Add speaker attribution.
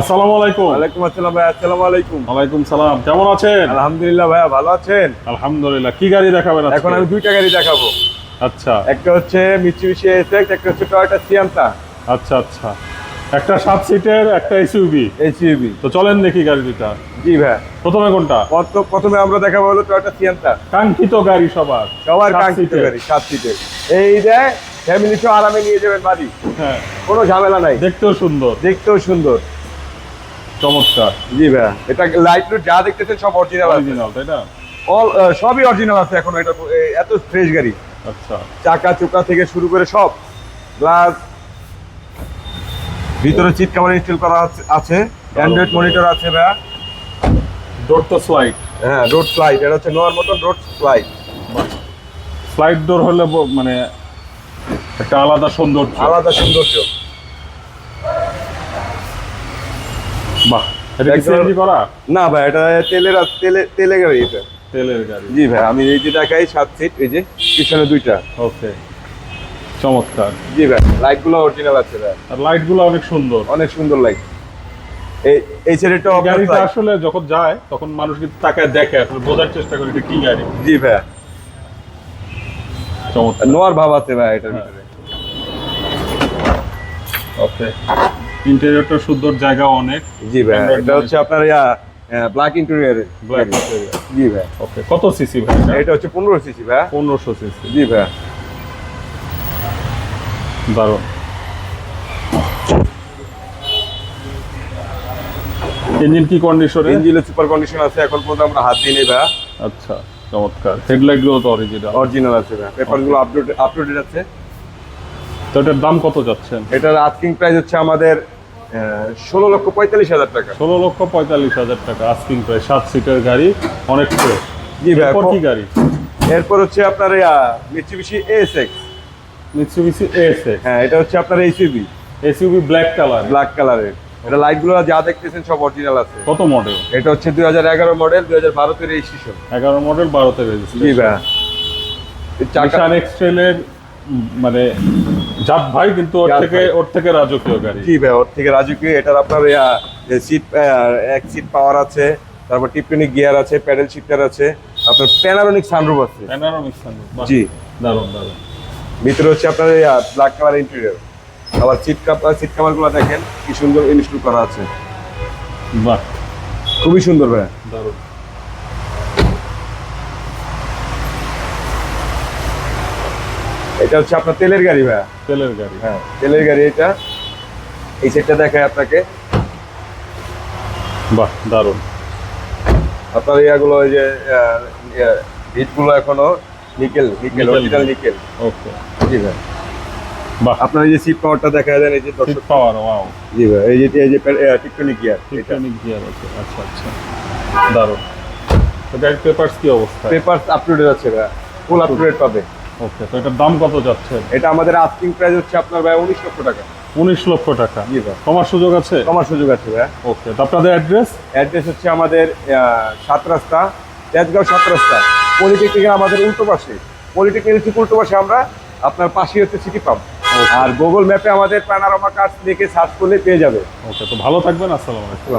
Speaker 1: আসসালামু আলাইকুম।
Speaker 2: ওয়ালাইকুম আসসালাম ভাই আসসালামু আলাইকুম।
Speaker 1: ওয়ালাইকুম সালাম কেমন আছেন?
Speaker 2: আলহামদুলিল্লাহ ভাইয়া ভালো আছেন?
Speaker 1: আলহামদুলিল্লাহ কি গাড়ি দেখাবেন
Speaker 2: এখন আমি দুইটা গাড়ি দেখাবো।
Speaker 1: আচ্ছা।
Speaker 2: একটা হচ্ছে মিচুবিশি এসএক্স একটা হচ্ছে টয়োটা সিয়ান্তা
Speaker 1: আচ্ছা আচ্ছা। একটা সাত সিটের একটা এসইউভি
Speaker 2: এইচইউবি
Speaker 1: তো চলেন দেখি গাড়ি দুটা
Speaker 2: জি ভাই
Speaker 1: প্রথমে কোনটা?
Speaker 2: প্রথমে আমরা দেখাবো হলো টয়োটা সিয়ান্তা
Speaker 1: কাঙ্ক্ষিত গাড়ি সবার।
Speaker 2: সবার কাঙ্ক্ষিত গাড়ি সাত সিটের। এই দেয় ফ্যামিলি সহ আরামে নিয়ে যাবেন বাড়ি।
Speaker 1: হ্যাঁ।
Speaker 2: কোনো ঝামেলা নাই।
Speaker 1: দেখতেও সুন্দর।
Speaker 2: দেখতেও সুন্দর।
Speaker 1: চমৎকার।
Speaker 2: জি ভাই এটা লাইট লুট যা দেখতেছেন সব অরিজিনাল
Speaker 1: অরিজিনাল তাই না?
Speaker 2: অল সবই অরিজিনাল আছে এখন। এটা এত ফ্রেশ গাড়ি।
Speaker 1: আচ্ছা।
Speaker 2: চাকা চোকা থেকে শুরু করে সব। গ্লাস ভিতরে চিট কাভার ইনস্টল করা আছে- অ্যান্ড্রয়েড মনিটর আছে ভাইয়া।
Speaker 1: ডোর তো স্লাইড
Speaker 2: হ্যাঁ রোড স্লাইড এটা হচ্ছে নোয়ার মতন রোড স্লাইড
Speaker 1: স্লাইড ডোর হলে মানে একটা আলাদা সৌন্দর্য।
Speaker 2: আলাদা সৌন্দর্য।
Speaker 1: বাহ এটা
Speaker 2: না ভাই এটা তেলের তেলে তেলে গাড়ি এটা।
Speaker 1: তেলের গাড়ি।
Speaker 2: জি ভাই আমি এই যে দেখাই সাত সিট এই যে পিছনে দুইটা।
Speaker 1: ওকে চমৎকার।
Speaker 2: জি ভাই লাইটগুলো অরিজিনাল আছে ভাই।
Speaker 1: আর লাইটগুলো অনেক সুন্দর।
Speaker 2: অনেক সুন্দর লাইট এই এই
Speaker 1: এই গাড়িটা আসলে যখন যায় তখন মানুষ কিন্তু তাকায় দেখে আসলে বোঝার চেষ্টা করে এটা কি গাড়ি।
Speaker 2: জি ভাই।
Speaker 1: চমৎকার।
Speaker 2: নোয়ার ভাব আছে ভাই এটার
Speaker 1: হ্যাঁ।
Speaker 2: ভিতরে।
Speaker 1: ওকে। ইন্টেরিয়রটা সুন্দর জায়গা অনেক।
Speaker 2: জি ভাই এটা হচ্ছে আপনার ইয়া ব্ল্যাক ইন্টেরিয়র
Speaker 1: ব্ল্যাক
Speaker 2: জি ভাই
Speaker 1: ওকে কত সিসি ভাই
Speaker 2: এটা? হচ্ছে পনেরো সিসি ভাই।
Speaker 1: পনেরোশো সিসি
Speaker 2: জি ভাই।
Speaker 1: দারুণ। ইঞ্জিন কি কন্ডিশনে
Speaker 2: ইঞ্জিনে সুপার কন্ডিশন আছে এখন পর্যন্ত আমরা হাত দিই নেই ভাই।
Speaker 1: আচ্ছা চমৎকার। হেডলাইটগুলো তো অরিজিনাল
Speaker 2: অরিজিনাল আছে ভাই। পেপারগুলো আপলোড আপলোডেড আছে।
Speaker 1: তো এটার দাম কত যাচ্ছেন?
Speaker 2: এটার আস্কিং প্রাইস হচ্ছে আমাদের ষোলো লক্ষ পঁয়তাল্লিশ হাজার টাকা।
Speaker 1: ষোলো লক্ষ পঁয়তাল্লিশ হাজার টাকা আস্কিং প্রাইস সাত সিটের গাড়ি অনেক ফ্রেশ
Speaker 2: জি ভাই
Speaker 1: কি গাড়ি?
Speaker 2: এরপর হচ্ছে আপনার মিচুবিশি এসএক্স
Speaker 1: মিৎসুবিসি এসএ
Speaker 2: হ্যাঁ এটা হচ্ছে আপনার HEB
Speaker 1: SUV black colour
Speaker 2: black কালারের এটা লাইটগুলো যা দেখতেছেন সব অরিজিনাল আছে।
Speaker 1: কত মডেল
Speaker 2: এটা হচ্ছে দুই হাজার এগারো মডেল দুই হাজার বারোতে রেজিস্ট্রেশন
Speaker 1: এগারো মডেল বারোতে
Speaker 2: জি
Speaker 1: রেজিস্ট্রেশন
Speaker 2: ভাই। এই চাকা
Speaker 1: এক্সট্রেলের মানে জাত ভাই কিন্তু ওর থেকে ওর থেকে রাজকীয় গাড়ি।
Speaker 2: জি ভাই ওর থেকে রাজুকি এটার আপনার সিট এক সিট পাওয়ার আছে তারপর টিপটনিক গিয়ার আছে প্যাডেল শিফটার আছে আপনার প্যানারোনিক সানরুফ আছে।
Speaker 1: প্যানারোমিক সানরুফ
Speaker 2: জি।
Speaker 1: দারুণ দারুণ।
Speaker 2: ভিতরে হচ্ছে আপনার ব্ল্যাক কালার ইন্টেরিয়র আবার সিট কাপ সিট কাভারগুলো দেখেন কি সুন্দর ইনস্টল করা আছে।
Speaker 1: বাহ।
Speaker 2: খুবই সুন্দর ভাই।
Speaker 1: দারুণ।
Speaker 2: এটা হচ্ছে আপনার তেলের গাড়ি ভাই
Speaker 1: তেলের গাড়ি।
Speaker 2: হ্যাঁ তেলের গাড়ি এটা। এই সেটটা দেখায় আপনাকে।
Speaker 1: বাহ দারুণ।
Speaker 2: আপনার ইয়াগুলো ওই যে হিটগুলো এখনও nickel nickel original nickel.
Speaker 1: Okay.
Speaker 2: জি ভাই
Speaker 1: বাহ।
Speaker 2: আপনার এই যে সিট পাওয়ারটা দেখা যায় এই যে
Speaker 1: সিট পাওয়ার ওয়াও
Speaker 2: জি ভাই এই যে এই যে টিকটনিক গিয়ার
Speaker 1: টিকটনিক গিয়ার আছে আচ্ছা আচ্ছা। দারুণ। তো গাড়ির পেপারস কি অবস্থা?
Speaker 2: পেপারস আপলোডেড আছে ভাই ফুল আপলোডেড পাবে।
Speaker 1: ওকে তো এটার দাম কত যাচ্ছে?
Speaker 2: এটা আমাদের আস্কিং প্রাইস হচ্ছে আপনার ভাই উনিশ লক্ষ টাকা।
Speaker 1: উনিশ লক্ষ টাকা।
Speaker 2: জি ভাই।
Speaker 1: কমার সুযোগ আছে?
Speaker 2: কমার সুযোগ আছে ভাই।
Speaker 1: ওকে তো আপনাদের অ্যাড্রেস
Speaker 2: অ্যাড্রেস হচ্ছে আমাদের সাত রাস্তা তেজগাঁও সাত রাস্তা। পলিটেকনিকের আমাদের উল্টো পাশে। পলিটেকনিকের ঠিক উল্টো পাশে আমরা আপনার পাশেই হচ্ছে সিটি পাম্প. আর গুগল ম্যাপে আমাদের প্যানারোমা কার্ড লিখে সার্চ করলে পেয়ে যাবে।
Speaker 1: ওকে তো ভালো থাকবেন
Speaker 2: আসসালামু আলাইকুম।